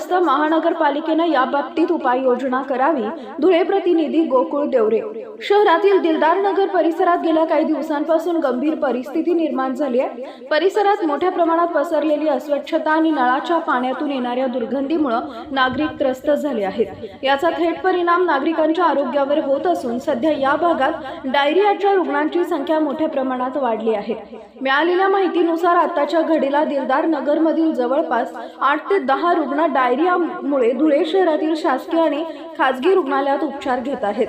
पूरग्रस्त महानगरपालिकेनं याबाबतीत उपाययोजना करावी धुळे प्रतिनिधी गोकुळ देवरे. शहरातील दिलदार नगर परिसरात गेल्या काही दिवसांपासून गंभीर परिस्थिती निर्माण झाली आहे. परिसरात मोठ्या प्रमाणात पसरलेली अस्वच्छता आणि नळाच्या पाण्यातून येणाऱ्या दुर्गंधीमुळे नागरिक त्रस्त झाले आहेत. याचा थेट परिणाम नागरिकांच्या आरोग्यावर होत असून सध्या या भागात डायरियाच्या रुग्णांची संख्या मोठ्या प्रमाणात वाढली आहे. मिळालेल्या माहितीनुसार आताच्या घडीला दिलदार नगरमधील जवळपास आठ ते दहा रुग्ण डाय डायरियामुळे धुळे शहरातील शासकीय आणि खासगी रुग्णालयात उपचार घेत आहेत.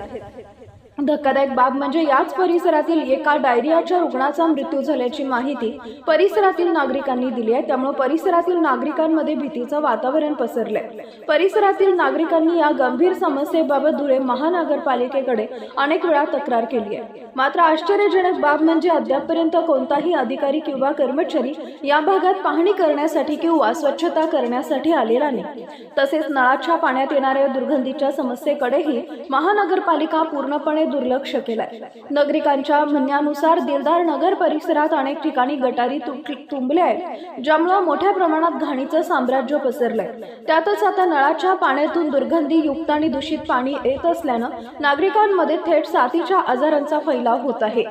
धक्कादायक बाब म्हणजे याच परिसरातील एका डायरियाच्या रुग्णाचा मृत्यू झाल्याची माहिती परिसरातील नागरिकांनी दिली आहे. त्यामुळे परिसरातील नागरिकांमध्ये भीतीचं वातावरण पसरलंय. परिसरातील नागरिकांनी या गंभीर समस्येबाबत धुळे महानगरपालिकेकडे अनेक वेळा तक्रार केली आहे. मात्र आश्चर्यजनक बाब म्हणजे अद्यापपर्यंत कोणताही अधिकारी किंवा कर्मचारी या भागात पाहणी करण्यासाठी किंवा स्वच्छता करण्यासाठी आलेला नाही. तसेच नळाच्या पाण्यात येणाऱ्या दुर्गंधीच्या समस्येकडेही महानगरपालिका पूर्णपणे दुर्लक्ष केलंय. नागरिकांच्या म्हणण्यानुसार दिलदार नगर परिसरात अनेक ठिकाणी गटारी तुट- तुंबल्या आहेत ज्यामुळे मोठ्या प्रमाणात घाणीचं साम्राज्य पसरलंय. त्यातच आता नळाच्या पाण्यातून दुर्गंधी युक्त आणि दूषित पाणी येत असल्यानं नागरिकांमध्ये थेट साथीच्या आजारांचा फैलाव होत आहे.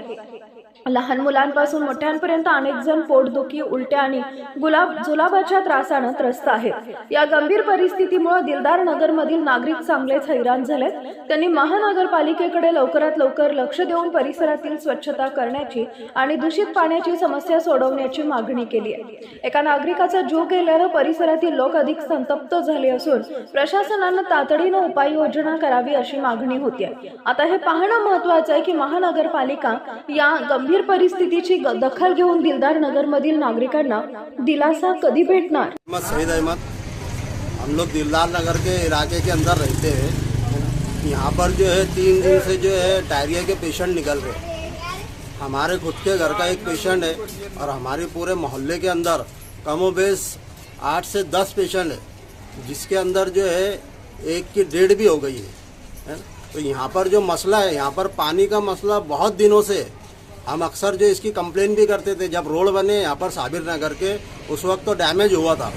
लहान मुलांपासून मोठ्यांपर्यंत अनेक जण पोटदुखी उलट्या आणि गुलाब जुलाबाच्या त्रासानं त्रस्त आहेत. या गंभीर परिस्थितीमुळे दिलदार नगरमधील नागरिक चांगलेच हैराण झालेत. त्यांनी महानगरपालिकेकडे लवकरात लवकर लक्ष देऊन परिसरातील स्वच्छता करण्याची आणि दूषित पाण्याची समस्या सोडवण्याची मागणी केली आहे. एका नागरिकाचा जीव गेल्यानं परिसरातील लोक अधिक संतप्त झाले असून प्रशासनानं तातडीनं उपाययोजना करावी अशी मागणी होती आता हे पाहणं महत्वाचं आहे की महानगरपालिका या गंभीर परिस्थितीची ग- दखल घेऊन दिलदार नगरमधील नागरिकांना दिलासा भेटणार? मोहम्मद सईद अहमद हम लोग दिलदार नगर के इलाके के अंदर रहते हैं. यहाँ पर जो है तीन दिन से जो है डायरिया के पेशेंट निकल रहे हमारे खुद के घर का एक पेशेंट है और हमारे पूरे मोहल्ले के अंदर कमोबेश आठ से दस पेशेंट है, जिसके अंदर जो है एक की डेड भी हो गई है? तो यहाँ पर जो मसला है, यहाँ पर पानी का मसला बहुत दिनों से है। हम अक्सर जो इसकी कंप्लेन भी करते थे, जब रोड बने यहाँ पर साबिर नगर के, उस वक्त तो डैमेज हुआ था।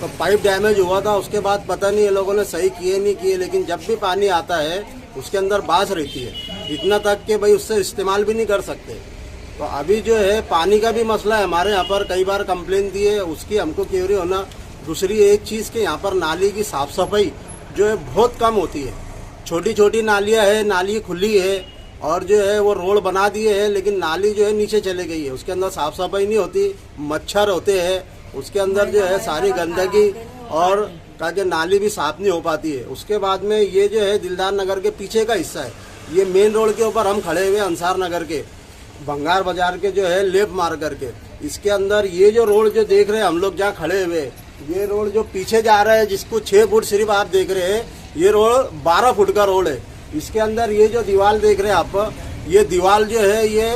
तो पाइप डैमेज हुआ था, उसके बाद पता नहीं ये लोगों ने सही किए, नहीं किए, लेकिन जब भी पानी आता है, उसके अंदर बास रहती है। इतना तक कि भाई उससे इस्तेमाल भी नहीं कर सकते। तो अभी जो है, पानी का भी मसला है हमारे यहाँ पर, कई बार कंप्लेन दी है उसकी हमको क्यूरी होना, दूसरी एक चीज़ के यहाँ पर नाली की साफ़ सफ़ाई जो है, बहुत कम होती है। छोटी छोटी नालियाँ है, नाली खुली है और जो है वो रोड बना दिए हैं, लेकिन नाली जो है नीचे चले गई है। उसके अंदर साफ़ सफ़ाई नहीं होती, मच्छर होते हैं। उसके अंदर जो है सारी गंदगी और का के नाली भी साफ़ नहीं हो पाती है। उसके बाद में ये जो है दिलदार नगर के पीछे का हिस्सा है। ये मेन रोड के ऊपर हम खड़े हुए अंसार नगर के, भंगार बाज़ार के जो है लेप मार करके। इसके अंदर ये जो रोड जो देख रहे हैं हम लोग जहाँ खड़े हुए, ये रोड जो पीछे जा रहा है, जिसको छः फुट सिर्फ़ आप देख रहे हैं, ये रोड बारह फुट का रोड है। इसके अंदर ये जो दीवार देख रहे हैं आप, ये दीवार जो है, ये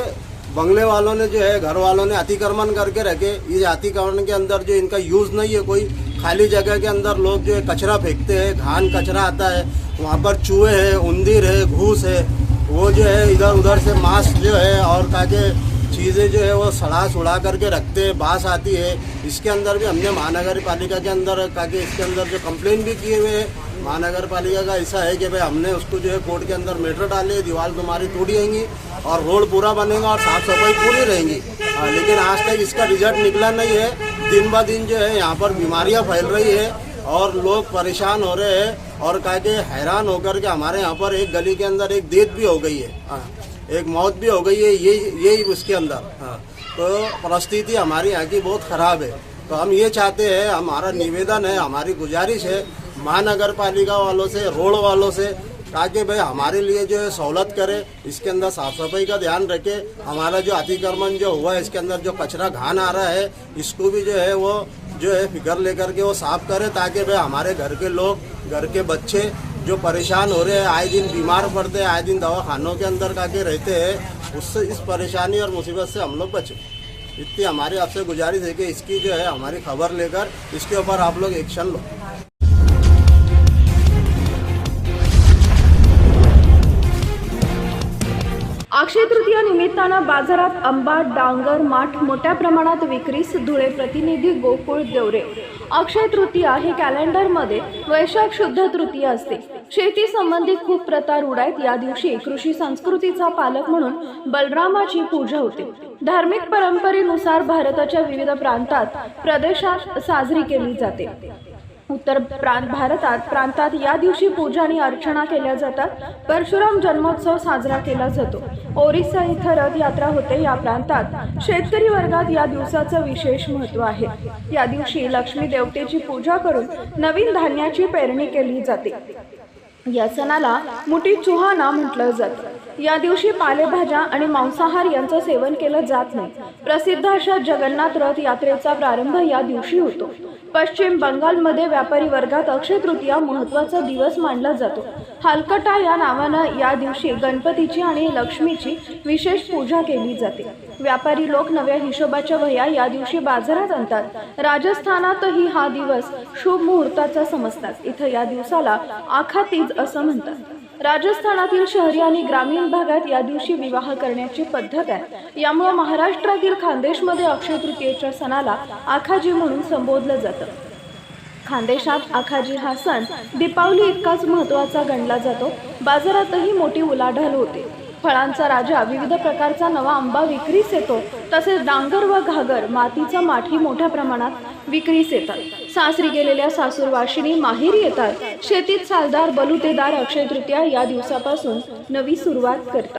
बंगले वालों ने जो है, घर वालों ने अतिक्रमण करके रखे। इस अतिक्रमण के अंदर जो इनका यूज़ नहीं है, कोई खाली जगह के अंदर लोग जो है, कचरा फेंकते हैं, घान कचरा आता है, वहाँ पर चूहे है, उंदीर है, घूस है। वो जो है, इधर उधर से मास्क जो है, और ताकि चीज़ें जो है, वो सड़ा सुड़ा करके रखते हैं, बास आती है। इसके अंदर भी हमने महानगर पालिका के अंदर ताकि इसके अंदर जो कंप्लेन भी किए हुए हैं। महानगर पालिका का ऐसा है कि भाई हमने उसको जो है कोर्ट के अंदर मीटर डाले दीवार तुम्हारी टूटी जाएँगी और रोड पूरा बनेगा और साफ़ सफ़ाई पूरी रहेंगी। हाँ, लेकिन आज तक इसका रिज़ल्ट निकला नहीं है। दिन ब दिन जो है यहाँ पर बीमारियाँ फैल रही है और लोग परेशान हो रहे हैं और कहा कि हैरान होकर के हमारे यहाँ पर एक गली के अंदर एक डेथ भी हो गई है। हाँ, एक मौत भी हो गई है ये यही उसके अंदर। हाँ तो परिस्थिति हमारी यहाँ की बहुत खराब है। तो हम ये चाहते हैं हमारा निवेदन है हमारी गुजारिश है महानगर पालिका वालों से, रोड वालों से, ताकि भाई हमारे लिए जो है सहूलत करे, इसके अंदर साफ़ सफ़ाई का ध्यान रखे। हमारा जो अतिक्रमण जो हुआ है, इसके अंदर जो कचरा घान आ रहा है, इसको भी जो है वो, जो है फिगर लेकर के वो साफ़ करे, ताकि भाई हमारे घर के लोग, घर के बच्चे जो परेशान हो रहे हैं, आए दिन बीमार पड़ते हैं, आए दिन दवाखानों के अंदर काके रहते हैं, उससे इस परेशानी और मुसीबत से हम लोग बचे। इतनी हमारी आपसे गुजारिश है कि इसकी जो है हमारी खबर लेकर, इसके ऊपर आप लोग एक्शन लो। अक्षय तृतीया निमित्तानं बाजारात आंबा डांगर माठ मोठ्या प्रमाणात विक्रीस धुळे प्रतिनिधी गोकुळ देवरे. अक्षय तृतीया हे कॅलेंडरमध्ये वैशाख शुद्ध तृतीया असते. शेती संबंधित खूप प्रथा रूढ या दिवशी कृषी संस्कृतीचा पालक म्हणून बलरामाची पूजा होते. धार्मिक परंपरेनुसार भारताच्या विविध प्रांतात प्रदेशात साजरी केली जाते. उत्तर प्रांत भारतात प्रांतात या दिवशी पूजा आणि अर्चना केल्या जातात. परशुराम जन्मोत्सव साजरा केला जातो. ओरिसा इथं रथ यात्रा होते या प्रांतात. शेतकरी वर्गात या दिवसाचं विशेष महत्त्व आहे. या दिवशी लक्ष्मी देवतेची पूजा करून नवीन धान्याची पेरणी केली जाते. या सणाला मुठी चुहाना म्हटलं जातं. या दिवशी पालेभाज्या आणि मांसाहार यांचं सेवन केलं जात नाही. प्रसिद्ध अशा जगन्नाथ रथ यात्रेचा प्रारंभ या दिवशी होतो. पश्चिम बंगालमध्ये व्यापारी वर्गात अक्षय तृतीया महत्त्वाचा दिवस मानला जातो. हलकटा या नावानं या दिवशी गणपतीची आणि लक्ष्मीची विशेष पूजा केली जाते. व्यापारी लोक नव्या हिशोबाच्या वह्या या दिवशी बाजारात आणतात. राजस्थानातही हा दिवस शुभ मुहूर्ताचा समजतात. इथं या दिवसाला आखातीज असं म्हणतात. राजस्थानातील शहरी आणि ग्रामीण भागात या दिवशी विवाह करण्याची पद्धत आहे. यामुळे महाराष्ट्रातील खानदेशमध्ये अक्षय तृतीयेच्या सणाला आखाजी म्हणून संबोधलं जातं. खानदेशात आखाजी हा सण दीपावली इतकाच महत्त्वाचा गणला जातो. बाजारातही मोठी उलाढाल होते. फळांचा राजा विविध प्रकारचा नवा आंबा विक्रीस येतो. तसेच डांगर व घागर मातीचा माठी मोठ्या प्रमाणात विक्रीस येतात. सासरी गेलेल्या सासूरवाशिनी माहेरी येतात. शेतीत सालदार बलुतेदार अक्षय तृतीया या दिवसापासून नवी सुरुवात करतात.